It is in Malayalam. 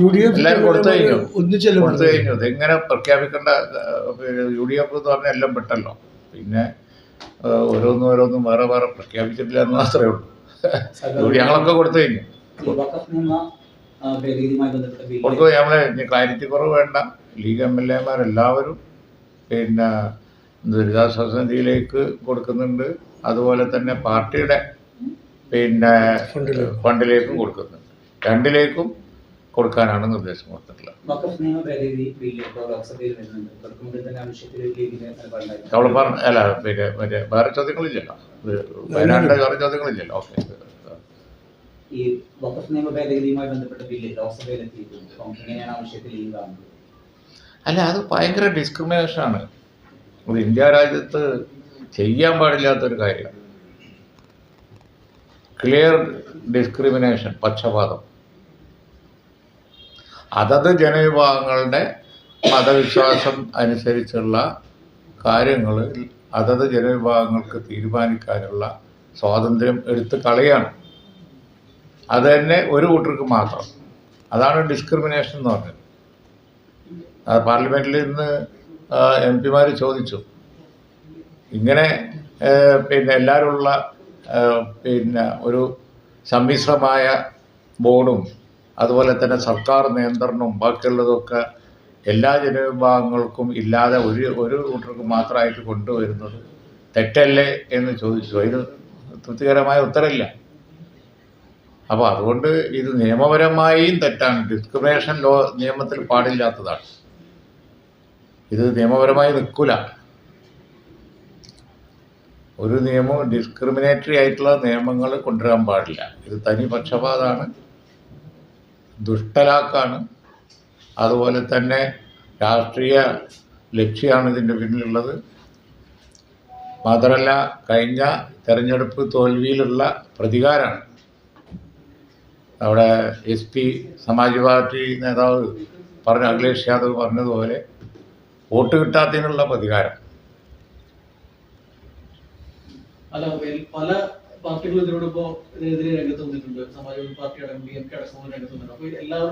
യു ഡി എഫ് എല്ലാവരും കൊടുത്തു കഴിഞ്ഞു. ഒന്നിച്ചല്ലോ കൊടുത്തു കഴിഞ്ഞു. ഇതെങ്ങനെ പ്രഖ്യാപിക്കേണ്ട യു ഡി എഫ് എന്ന് പറഞ്ഞാൽ എല്ലാം പെട്ടല്ലോ. പിന്നെ ഓരോന്നും ഓരോന്നും വേറെ വേറെ പ്രഖ്യാപിച്ചിട്ടില്ല എന്ന് മാത്രമേ ഉള്ളൂ. ഞങ്ങളൊക്കെ കൊടുത്തു കഴിഞ്ഞു. കൊടുത്തു നമ്മളെ ക്ലാരിറ്റി കുറവ് വേണ്ട. ലീഗ് എം എൽ എമാരെല്ലാവരും പിന്നെ ദുരിതാശ്വാസ നിധിയിലേക്ക് കൊടുക്കുന്നുണ്ട്. അതുപോലെ തന്നെ പാർട്ടിയുടെ പിന്നെ. ഫണ്ടിലേക്കും കൊടുക്കുന്നുണ്ട്. രണ്ടിലേക്കും കൊടുക്കാനാണ് നിർദ്ദേശം കൊടുത്തിട്ടുള്ളത്. നിലപാടുണ്ടായിരുന്നു പറഞ്ഞ അല്ല പിന്നെ മറ്റേ വേറെ ചോദ്യങ്ങളില്ലല്ലോ. വയനാട് വയനാട്ടിലെ വേറെ ചോദ്യങ്ങളില്ലല്ലോ. ഓക്കെ. ഈ വഖഫ് നിയമ ഭേദഗതിയുമായി ബന്ധപ്പെട്ട ബില്ല് ലോക്സഭയിൽ എത്തിയിട്ടുണ്ട് എങ്ങനെയാണ് ആ വിഷയത്തിൽ ലീഗ് കാണുന്നത്? അല്ല അത് ഭയങ്കര ഡിസ്ക്രിമിനേഷനാണ് ഒരു ഇന്ത്യ രാജ്യത്ത് ചെയ്യാൻ പാടില്ലാത്തൊരു കാര്യമാണ്. ക്ലിയർ ഡിസ്ക്രിമിനേഷൻ പക്ഷപാതം. അതത് ജനവിഭാഗങ്ങളുടെ മതവിശ്വാസം അനുസരിച്ചുള്ള കാര്യങ്ങൾ അതത് ജനവിഭാഗങ്ങൾക്ക് തീരുമാനിക്കാനുള്ള സ്വാതന്ത്ര്യം എടുത്ത് കളയാണ്. അത് തന്നെ ഒരു കൂട്ടർക്ക് മാത്രം. അതാണ് ഡിസ്ക്രിമിനേഷൻ എന്ന് പറഞ്ഞത്. അത് പാർലമെന്റിൽ ഇന്ന് എം പിമാർ ചോദിച്ചു. ഇങ്ങനെ പിന്നെ എല്ലാവരുമുള്ള പിന്നെ ഒരു സമ്മിശ്രമായ ബോർഡും അതുപോലെ തന്നെ സർക്കാർ നിയന്ത്രണവും ബാക്കിയുള്ളതൊക്കെ എല്ലാ ജനവിഭാഗങ്ങൾക്കും ഇല്ലാതെ ഒരു ഒരു കൂട്ടർക്ക് മാത്രമായിട്ട് കൊണ്ടുവരുന്നത് തെറ്റല്ലേ എന്ന് ചോദിച്ചു. അതിന് തൃപ്തികരമായ ഉത്തരമില്ല. അപ്പോൾ അതുകൊണ്ട് ഇത് നിയമപരമായും തെറ്റാണ്. ഡിസ്ക്രിമിനേഷൻ ലോ നിയമത്തിൽ പാടില്ലാത്തതാണ്. ഇത് നിയമപരമായി നിൽക്കില്ല ഒരു നിയമവും ഡിസ്ക്രിമിനേറ്ററി ആയിട്ടുള്ള നിയമങ്ങൾ കൊണ്ടുവരാൻ പാടില്ല. ഇത് തനി പക്ഷപാതമാണ് ദുഷ്ടലാക്കാണ് അതുപോലെ തന്നെ രാഷ്ട്രീയ ലക്ഷ്യമാണ് ഇതിന്റെ പിന്നിലുള്ളത്. മാത്രമല്ല കഴിഞ്ഞ തെരഞ്ഞെടുപ്പ് തോൽവിയിലുള്ള പ്രതികാരമാണ് അവിടെ എസ് പി സമാജ് പാർട്ടി നേതാവ് പറഞ്ഞ അഖിലേഷ് യാദവ് പറഞ്ഞതുപോലെ വോട്ട് കിട്ടാത്തതിനുള്ള പ്രതികാരം. പല പാർട്ടികളും ഇതിനോട് ഇപ്പോ ഇതിനെതിരെ രംഗത്ത് വന്നിട്ടുണ്ട്. സമാജ്വാദി പാർട്ടി അടക്കം ഡി എം കെ അടക്കം രംഗത്ത് വന്നിട്ടുണ്ട്. അപ്പൊ എല്ലാവരും